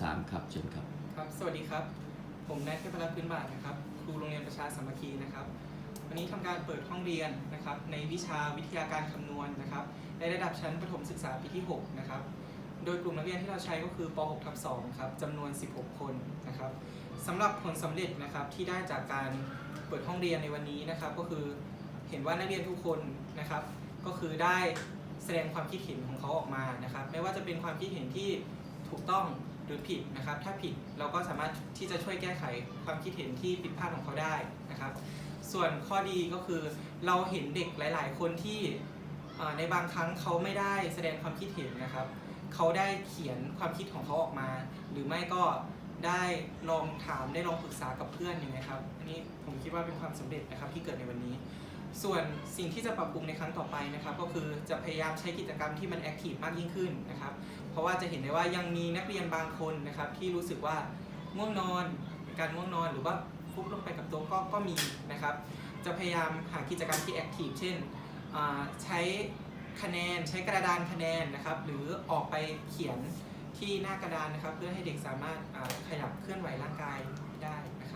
สามครับเชิญครับ ครับสวัสดีครับ ผมนายเทพรัตน์พื้นบาทนะครับ ครูโรงเรียนประชาสามัคคีนะครับ วันนี้ทำการเปิดห้องเรียนนะครับ ในวิชาวิทยาการคำนวณนะครับ ในระดับชั้นประถมศึกษาปีที่ 6 นะครับ โดยกลุ่มนักเรียนที่เราใช้ก็คือป .6 ทับ2ครับจำนวน 16 คนนะครับสำหรับผลสำเร็จนะครับที่ได้จากการเปิดห้องเรียนในวันนี้นะครับ ก็คือเห็นว่านักเรียนทุกคนนะครับ ก็คือได้แสดงความคิดเห็นของเขาออกมานะครับ ไม่ว่าจะเป็นความคิดเห็นที่ถูกต้อง หรือผิดนะครับ ถ้าผิดเราก็สามารถที่จะช่วยแก้ไขความคิดเห็นที่ผิดพลาดของเขาได้นะครับ ส่วนข้อดีก็คือเราเห็นเด็กหลาย ๆ คนที่ในบางครั้งเขาไม่ได้แสดงความคิดเห็นนะครับ เขาได้เขียนความคิดของเขาออกมา หรือไม่ก็ได้ลองถามได้ลองปรึกษากับเพื่อนอย่างนี้ครับ อันนี้ผมคิดว่าเป็นความสำเร็จนะครับที่เกิดในวันนี้ ส่วนสิ่งที่จะปรับปรุงในครั้งต่อไปนะครับ ก็คือจะพยายามใช้กิจกรรมที่มันแอคทีฟมากยิ่งขึ้นนะครับ เพราะว่าจะเห็นได้ว่ายังมีนักเรียนบางคนนะครับ ที่รู้สึกว่าง่วงนอน การง่วงนอนหรือว่าฟุบลงไปกับโต๊ะก็ก็มีนะครับ จะพยายามหากิจกรรมที่แอคทีฟเช่นใช้คะแนนใช้กระดานคะแนนนะครับ หรือออกไปเขียนที่หน้ากระดานนะครับ เพื่อให้เด็กสามารถขยับเคลื่อนไหวร่างกายได้นะครับ